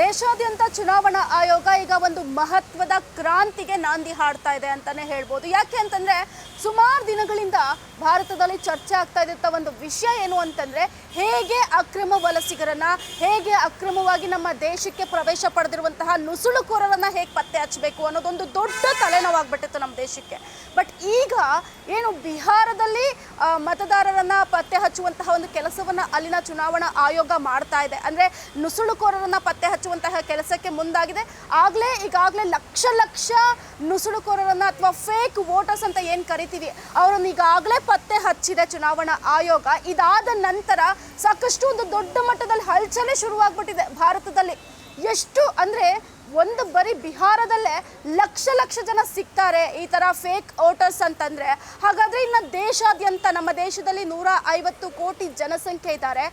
ದೇಶಾದ್ಯಂತ ಚುನಾವಣಾ ಆಯೋಗ ಈಗ ಒಂದು ಮಹತ್ವದ ಕ್ರಾಂತಿಗೆ ನಾಂದಿ ಹಾಡ್ತಾ ಇದೆ ಅಂತಾನೆ ಹೇಳ್ಬೋದು. ಯಾಕೆ ಅಂತಂದ್ರೆ ಸುಮಾರು ದಿನಗಳಿಂದ ಭಾರತದಲ್ಲಿ ಚರ್ಚೆ ಆಗ್ತಾ ಇದ್ದಂಥ ಒಂದು ವಿಷಯ ಏನು ಅಂತಂದ್ರೆ ಹೇಗೆ ಅಕ್ರಮ ವಲಸಿಗರನ್ನ, ಹೇಗೆ ಅಕ್ರಮವಾಗಿ ನಮ್ಮ ದೇಶಕ್ಕೆ ಪ್ರವೇಶ ಪಡೆದಿರುವಂತಹ ನುಸುಳುಕೋರರನ್ನ ಹೇಗೆ ಪತ್ತೆ ಹಚ್ಚಬೇಕು ಅನ್ನೋದೊಂದು ದೊಡ್ಡ ತಲೆನೋವಾಗ್ಬಿಟ್ಟಿತ್ತು ನಮ್ಮ ದೇಶಕ್ಕೆ. ಬಟ್ ಈಗ ಏನು ಬಿಹಾರದಲ್ಲಿ ಮತದಾರರನ್ನ ಪತ್ತೆ ಹಚ್ಚುವಂತಹ ಒಂದು ಕೆಲಸವನ್ನ ಅಲ್ಲಿನ ಚುನಾವಣಾ ಆಯೋಗ ಮಾಡ್ತಾ ಇದೆ. ಅಂದ್ರೆ ನುಸುಳುಕೋರರನ್ನ ಪತ್ತೆ ಹಚ್ಚುವಂತಹ ಕೆಲಸಕ್ಕೆ ಮುಂದಾಗಿದೆ. ಆಗ್ಲೇ, ಈಗಾಗಲೇ ಲಕ್ಷ ಲಕ್ಷ ನುಸುಳುಕೋರರನ್ನು ಅಥವಾ ಫೇಕ್ ವೋಟರ್ಸ್ ಅಂತ ಏನು ಕರಿತೀವಿ? ಅವರನ್ನು ಈಗಾಗಲೇ ಪತ್ತೆ ಹಚ್ಚಿದೆ ಚುನಾವಣಾ ಆಯೋಗ. ಇದಾದ ನಂತರ ಸಾಕಷ್ಟು ಒಂದು ದೊಡ್ಡ ಮಟ್ಟದಲ್ಲಿ ಹಲ್ಚಲೇ ಶುರುವಾಗ್ಬಿಟ್ಟಿದೆ ಭಾರತದಲ್ಲಿ. ಎಷ್ಟು ಅಂದ್ರೆ ಒಂದು ಬರೀ ಬಿಹಾರದಲ್ಲೇ ಲಕ್ಷ ಲಕ್ಷ ಜನ ಸಿಗ್ತಾರೆ ಈ ತರ ಫೇಕ್ ವೋಟರ್ಸ್ ಅಂತಂದ್ರೆ. ಹಾಗಾದ್ರೆ ಇನ್ನು ದೇಶಾದ್ಯಂತ ನಮ್ಮ ದೇಶದಲ್ಲಿ ನೂರ ಐವತ್ತು ಕೋಟಿ ಜನಸಂಖ್ಯೆ ಇದ್ದಾರೆ.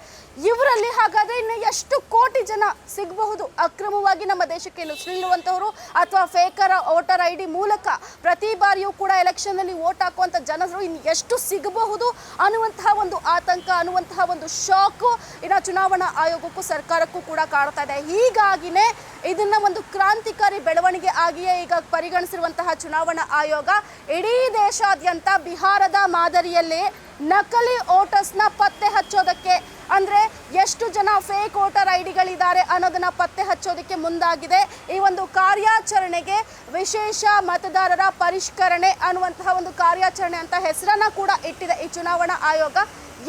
ಇವರಲ್ಲಿ ಹಾಗಾದ್ರೆ ಇನ್ನು ಎಷ್ಟು ಕೋಟಿ ಜನ ಸಿಗಬಹುದು ಅಕ್ರಮವಾಗಿ ನಮ್ಮ ದೇಶಕ್ಕೆ ನುಸುಳಿರುವಂತವರು ಅಥವಾ ಫೇಕರ ವೋಟರ್ ಐ ಡಿ ಮೂಲಕ? ಪ್ರತಿ ಬಾರಿಯೂ ಕೂಡ ಎಲೆಕ್ಷನ್ ಅಲ್ಲಿ ವೋಟ್ ಹಾಕುವಂತ ಜನರು ಇನ್ನು ಎಷ್ಟು ಸಿಗಬಹುದು ಅನ್ನುವಂತಹ ಒಂದು ಆತಂಕ, ಅನ್ನುವಂತಹ ಒಂದು ಶಾಕು ಇನ್ನು ಚುನಾವಣಾ ಆಯೋಗಕ್ಕೂ ಸರ್ಕಾರಕ್ಕೂ ಕೂಡ ಕಾಡ್ತಾ ಇದೆ. ಹೀಗಾಗಿನೇ ಇದನ್ನ ಒಂದು ಕ್ರಾಂತಿಕಾರಿ ಬೆಳವಣಿಗೆ ಆಗಿಯೇ ಈಗ ಪರಿಗಣಿಸಿರುವಂತಹ ಚುನಾವಣಾ ಆಯೋಗ ಇಡೀ ದೇಶಾದ್ಯಂತ ಬಿಹಾರದ ಮಾದರಿಯಲ್ಲಿ ನಕಲಿ ವೋಟರ್ಸ್ನ ಪತ್ತೆ ಹಚ್ಚೋದಕ್ಕೆ ಅಂದ್ರೆ ಎಷ್ಟು ಜನ ಫೇಕ್ ವೋಟರ್ ಐ ಡಿಗಳಿದ್ದಾರೆ ಅನ್ನೋದನ್ನ ಪತ್ತೆ ಹಚ್ಚೋದಕ್ಕೆ ಮುಂದಾಗಿದೆ. ಈ ಒಂದು ಕಾರ್ಯಾಚರಣೆಗೆ ವಿಶೇಷ ಮತದಾರರ ಪರಿಷ್ಕರಣೆ ಅನ್ನುವಂತಹ ಒಂದು ಕಾರ್ಯಾಚರಣೆ ಅಂತ ಹೆಸರನ್ನ ಕೂಡ ಇಟ್ಟಿದೆ ಈ ಚುನಾವಣಾ ಆಯೋಗ.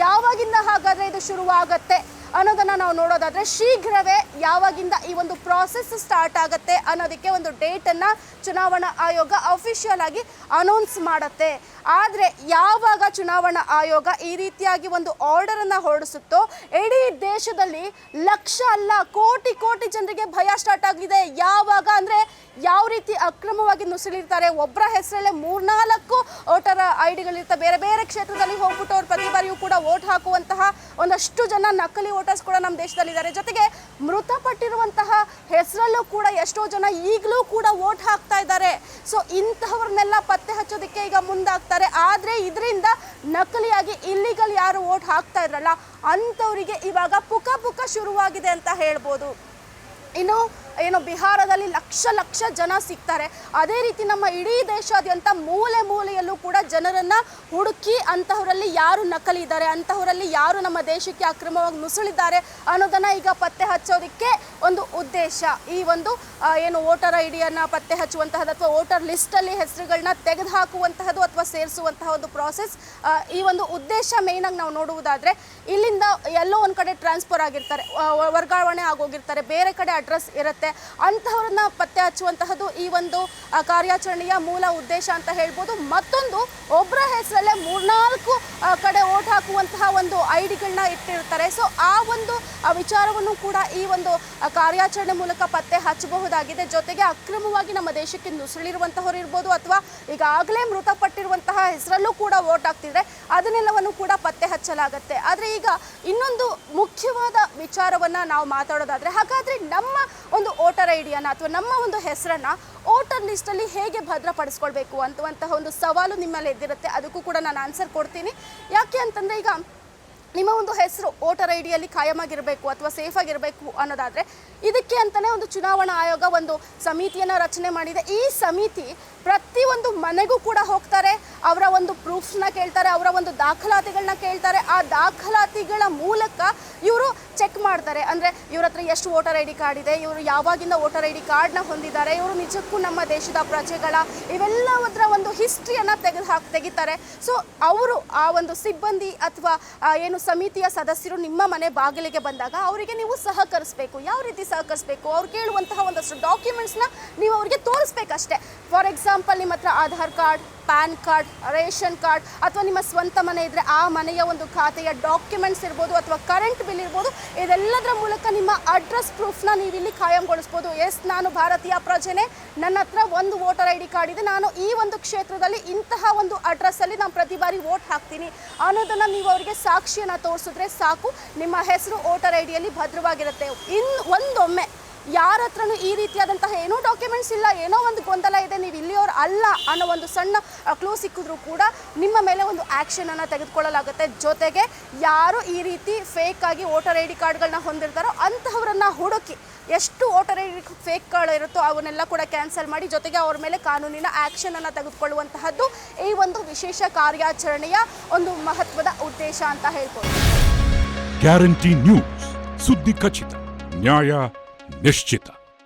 ಯಾವಾಗಿಂದ ಹಾಗಾದ್ರೆ ಇದು ಶುರುವಾಗತ್ತೆ? ಅನ್ನೋದನ್ನ ನಾವು ನೋಡೋದಾದರೆ ಶೀಘ್ರವೇ ಯಾವಾಗಿಂದ ಈ ಒಂದು ಪ್ರಾಸೆಸ್ ಸ್ಟಾರ್ಟ್ ಆಗುತ್ತೆ ಅನ್ನೋದಕ್ಕೆ ಒಂದು ಡೇಟ್ ಅನ್ನ ಚುನಾವಣಾ ಆಯೋಗ ಅಫಿಷಿಯಲ್ ಆಗಿ ಅನೌನ್ಸ್ ಮಾಡುತ್ತೆ. ಆದ್ರೆ ಯಾವಾಗ ಚುನಾವಣಾ ಆಯೋಗ ಈ ರೀತಿಯಾಗಿ ಒಂದು ಆರ್ಡರ್ ಅನ್ನ ಹೊರಡಿಸುತ್ತೋ, ಇಡೀ ದೇಶದಲ್ಲಿ ಲಕ್ಷ ಅಲ್ಲ ಕೋಟಿ ಕೋಟಿ ಜನರಿಗೆ ಭಯ ಸ್ಟಾರ್ಟ್ ಆಗಿದೆ. ಯಾವಾಗ ಅಂದ್ರೆ ಯಾವ ರೀತಿ ಅಕ್ರಮವಾಗಿ ನುಸುಳಿರ್ತಾರೆ ಒಬ್ಬರ ಹೆಸರಲ್ಲೇ ಮೂರ್ನಾಲ್ಕು ವೋಟರ್ ಐ ಡಿಗಳಿರ್ತವೆ ಬೇರೆ ಬೇರೆ ಕ್ಷೇತ್ರದಲ್ಲಿ ಹೋಗ್ಬಿಟ್ಟು ಅವ್ರು ಪ್ರತಿ ಬಾರಿಯೂ ಕೂಡ ವೋಟ್ ಹಾಕುವಂತಹ ಒಂದಷ್ಟು ಜನ ನಕಲಿ ವೋಟರ್ಸ್ ಕೂಡ ನಮ್ಮ ದೇಶದಲ್ಲಿದ್ದಾರೆ. ಜೊತೆಗೆ ಮೃತಪಟ್ಟಿರುವಂತಹ ಹೆಸರಲ್ಲೂ ಕೂಡ ಎಷ್ಟೋ ಜನ ಈಗಲೂ ಕೂಡ ವೋಟ್ ಹಾಕ್ತಾ ಇದ್ದಾರೆ. ಸೊ ಇಂತಹವ್ರನ್ನೆಲ್ಲ ಪತ್ತೆ ಹಚ್ಚೋದಕ್ಕೆ ಈಗ ಮುಂದಾಗ್ತಾರೆ. ಆದರೆ ಇದರಿಂದ ನಕಲಿಯಾಗಿ ಇಲ್ಲಿಗಲ್ ಯಾರು ಓಟ್ ಹಾಕ್ತಾ ಇದ್ರಲ್ಲ, ಅಂಥವರಿಗೆ ಇವಾಗ ಪುಕ ಪುಕ ಶುರುವಾಗಿದೆ ಅಂತ ಹೇಳ್ಬೋದು. ಇನ್ನು ಏನು ಬಿಹಾರದಲ್ಲಿ ಲಕ್ಷ ಲಕ್ಷ ಜನ ಸಿಗ್ತಾರೆ. ಅದೇ ರೀತಿ ನಮ್ಮ ಇಡೀ ದೇಶಾದ್ಯಂತ ಮೂಲೆ ಮೂಲೆಯಲ್ಲೂ ಕೂಡ ಜನರನ್ನ ಹುಡುಕಿ ಅಂತಹವರಲ್ಲಿ ಯಾರು ನಕಲಿ ಇದ್ದಾರೆ ಅಂತಹವರಲ್ಲಿ ಯಾರು ನಮ್ಮ ದೇಶಕ್ಕೆ ಅಕ್ರಮವಾಗಿ ನುಸುಳಿದ್ದಾರೆ ಅನ್ನೋದನ್ನ ಈಗ ಪತ್ತೆ ಹಚ್ಚೋದಕ್ಕೆ ಒಂದು ಉದ್ದೇಶ. ಈ ಒಂದು ಏನು ವೋಟರ್ ಐ ಡಿಯನ್ನು ಪತ್ತೆ ಹಚ್ಚುವಂತಹದ್ದು ಅಥವಾ ವೋಟರ್ ಲಿಸ್ಟಲ್ಲಿ ಹೆಸರುಗಳನ್ನ ತೆಗೆದು ಹಾಕುವಂತಹದ್ದು ಅಥವಾ ಸೇರಿಸುವಂತಹ ಒಂದು ಪ್ರಾಸೆಸ್ ಈ ಒಂದು ಉದ್ದೇಶ ಮೇಯ್ನಾಗಿ ನಾವು ನೋಡುವುದಾದ್ರೆ ಇಲ್ಲಿಂದ ಎಲ್ಲೋ ಒಂದು ಕಡೆ ಟ್ರಾನ್ಸ್ಫರ್ ಆಗಿರ್ತಾರೆ ವರ್ಗಾವಣೆ ಆಗೋಗಿರ್ತಾರೆ, ಬೇರೆ ಕಡೆ ಅಡ್ರೆಸ್ ಇರುತ್ತೆ. ಅಂತಹವ್ರನ್ನ ಪತ್ತೆ ಹಚ್ಚುವಂತಹದ್ದು ಈ ಒಂದು ಕಾರ್ಯಾಚರಣೆಯ ಮೂಲ ಉದ್ದೇಶ ಅಂತ ಹೇಳ್ಬೋದು. ಮತ್ತೊಂದು ಒಬ್ಬರ ಹೆಸರಲ್ಲೇ ಮೂರ್ನಾಲ್ಕು ಕಡೆ ಓಟ್ ಹಾಕುವಂತಹ ಒಂದು ಐಡಿಗಳನ್ನ ಡಿಗಳನ್ನ ಇಟ್ಟಿರ್ತಾರೆ. ಸೊ ಆ ಒಂದು ವಿಚಾರವನ್ನು ಕೂಡ ಈ ಒಂದು ಕಾರ್ಯಾಚರಣೆ ಮೂಲಕ ಪತ್ತೆ ಹಚ್ಚಬಹುದಾಗಿದೆ. ಜೊತೆಗೆ ಅಕ್ರಮವಾಗಿ ನಮ್ಮ ದೇಶಕ್ಕೆ ನುಸುಳಿರುವಂತಹವ್ರು ಇರ್ಬೋದು ಅಥವಾ ಈಗಾಗಲೇ ಮೃತಪಟ್ಟಿರುವಂತಹ ಹೆಸರಲ್ಲೂ ಕೂಡ ಓಟ್ ಹಾಕ್ತಿದ್ರೆ ಅದನ್ನೆಲ್ಲವನ್ನು ಕೂಡ ಪತ್ತೆ ಹಚ್ಚಲಾಗತ್ತೆ. ಆದರೆ ಈಗ ಇನ್ನೊಂದು ಮುಖ್ಯವಾದ ವಿಚಾರವನ್ನ ನಾವು ಮಾತಾಡೋದಾದ್ರೆ, ಹಾಗಾದ್ರೆ ನಮ್ಮ ಒಂದು ವೋಟರ್ ಐ ಡಿಯನ್ನ ಅಥವಾ ನಮ್ಮ ಒಂದು ಹೆಸರನ್ನು ವೋಟರ್ ಲಿಸ್ಟಲ್ಲಿ ಹೇಗೆ ಭದ್ರಪಡಿಸ್ಕೊಳ್ಬೇಕು ಅಂತವಂತಹ ಒಂದು ಸವಾಲು ನಿಮ್ಮಲ್ಲಿ ಎದ್ದಿರುತ್ತೆ, ಅದಕ್ಕೂ ಕೂಡ ನಾನು ಆನ್ಸರ್ ಕೊಡ್ತೀನಿ. ಯಾಕೆ ಅಂತಂದರೆ ಈಗ ನಿಮ್ಮ ಒಂದು ಹೆಸರು ವೋಟರ್ ಐ ಡಿಯಲ್ಲಿ ಖಾಯಮಾಗಿರಬೇಕು ಅಥವಾ ಸೇಫ್ ಆಗಿರಬೇಕು ಅನ್ನೋದಾದ್ರೆ ಇದಕ್ಕೆ ಅಂತಲೇ ಒಂದು ಚುನಾವಣಾ ಆಯೋಗ ಒಂದು ಸಮಿತಿಯನ್ನು ರಚನೆ ಮಾಡಿದೆ. ಈ ಸಮಿತಿ ಪ್ರತಿಯೊಂದು ಮನೆಗೂ ಕೂಡ ಹೋಗ್ತಾರೆ, ಅವರ ಒಂದು ಪ್ರೂಫ್ಸ್ನ ಕೇಳ್ತಾರೆ, ಅವರ ಒಂದು ದಾಖಲಾತಿಗಳನ್ನ ಕೇಳ್ತಾರೆ. ಆ ದಾಖಲಾತಿಗಳ ಮೂಲಕ ಇವರು ಚೆಕ್ ಮಾಡ್ತಾರೆ. ಅಂದರೆ ಇವ್ರ ಹತ್ರ ಎಷ್ಟು ವೋಟರ್ ಐ ಡಿ ಕಾರ್ಡ್ ಇದೆ, ಇವರು ಯಾವಾಗಿಂದ ವೋಟರ್ ಐ ಡಿ ಕಾರ್ಡ್ನ ಹೊಂದಿದ್ದಾರೆ, ಇವರು ನಿಜಕ್ಕೂ ನಮ್ಮ ದೇಶದ ಪ್ರಜೆಗಳ ಇವೆಲ್ಲದರ ಒಂದು ಹಿಸ್ಟ್ರಿಯನ್ನು ತೆಗೆದು ಹಾಕಿ, ತೆಗಿತಾರೆ. ಸೊ ಅವರು ಆ ಒಂದು ಸಿಬ್ಬಂದಿ ಅಥವಾ ಏನು ಸಮಿತಿಯ ಸದಸ್ಯರು ನಿಮ್ಮ ಮನೆ ಬಾಗಿಲಿಗೆ ಬಂದಾಗ ಅವರಿಗೆ ನೀವು ಸಹಕರಿಸಬೇಕು. ಯಾವ ರೀತಿ ಸಹಕರಿಸಬೇಕು? ಅವ್ರು ಕೇಳುವಂತಹ ಒಂದಷ್ಟು ಡಾಕ್ಯುಮೆಂಟ್ಸ್ನ ನೀವು ಅವರಿಗೆ ತೋರಿಸ್ಬೇಕಷ್ಟೇ. ಫಾರ್ ಎಕ್ಸಾಂಪಲ್ ನಿಮ್ಮ ಹತ್ರ Aadhaar card, pan card, ration card ಅಥವಾ ನಿಮ್ಮ ಸ್ವಂತ ಮನೆ ಇದ್ದರೆ ಆ ಮನೆಯ ಒಂದು ಖಾತೆಯ ಡಾಕ್ಯುಮೆಂಟ್ಸ್ ಇರ್ಬೋದು ಅಥವಾ ಕರೆಂಟ್ ಬಿಲ್ ಇರ್ಬೋದು, ಇದೆಲ್ಲದರ ಮೂಲಕ ನಿಮ್ಮ ಅಡ್ರೆಸ್ ಪ್ರೂಫ್ನ ನೀವು ಇಲ್ಲಿ ಕಾಯಂಗೊಳಿಸ್ಬೋದು. ಎಸ್ ನಾನು ಭಾರತೀಯ ಪ್ರಜೆನೆ. ನನ್ನ ಹತ್ರ ಒಂದು ವೋಟರ್ ಐ ಡಿ ಕಾರ್ಡ್ ಇದೆ. ನಾನು ಈ ಒಂದು ಕ್ಷೇತ್ರದಲ್ಲಿ ಇಂತಹ ಒಂದು ಅಡ್ರೆಸ್ಸಲ್ಲಿ ನಾನು ಪ್ರತಿ ಬಾರಿ ವೋಟ್ ಹಾಕ್ತೀನಿ. ಅನ್ನೋದನ್ನು ನೀವು ಅವರಿಗೆ ಸಾಕ್ಷಿಯನ್ನು ತೋರಿಸಿದ್ರೆ ಸಾಕು. ನಿಮ್ಮ ಹೆಸರು ವೋಟರ್ ಐ ಡಿಯಲ್ಲಿ ಭದ್ರವಾಗಿರುತ್ತೆ. ಇನ್ನು ಒಂದೊಮ್ಮೆ ಯಾರ ಹತ್ರನೂ ಈ ರೀತಿಯಾದಂತಹ ಏನೂ ಡಾಕ್ಯುಮೆಂಟ್ಸ್ ಇಲ್ಲ, ಏನೋ ಒಂದು ಗೊಂದಲ ಇದೆ, ನೀವು ಇಲ್ಲಿಯವ್ರು ಅಲ್ಲ ಅನ್ನೋ ಒಂದು ಸಣ್ಣ ಕ್ಲೂ ಸಿಕ್ಕಿದ್ರೂ ಕೂಡ ನಿಮ್ಮ ಮೇಲೆ ಒಂದು ಆ್ಯಕ್ಷನನ್ನು ತೆಗೆದುಕೊಳ್ಳಲಾಗುತ್ತೆ. ಜೊತೆಗೆ ಯಾರು ಈ ರೀತಿ ಫೇಕ್ ಆಗಿ ವೋಟರ್ ಐ ಡಿ ಕಾರ್ಡ್ಗಳನ್ನ ಹೊಂದಿರ್ತಾರೋ ಅಂತಹವರನ್ನು ಹುಡುಕಿ ಎಷ್ಟು voter I D fake card ಇರುತ್ತೋ ಅವನ್ನೆಲ್ಲ ಕೂಡ ಕ್ಯಾನ್ಸಲ್ ಮಾಡಿ ಜೊತೆಗೆ ಅವ್ರ ಮೇಲೆ ಕಾನೂನಿನ ಆ್ಯಕ್ಷನನ್ನು ತೆಗೆದುಕೊಳ್ಳುವಂತಹದ್ದು ಈ ಒಂದು ವಿಶೇಷ ಕಾರ್ಯಾಚರಣೆಯ ಒಂದು ಮಹತ್ವದ ಉದ್ದೇಶ ಅಂತ ಹೇಳ್ಬೋದು. ಗ್ಯಾರಂಟಿ ನ್ಯೂಸ್ ಸುದ್ದಿ ಖಚಿತ. ನ್ಯಾಯ Meshtita.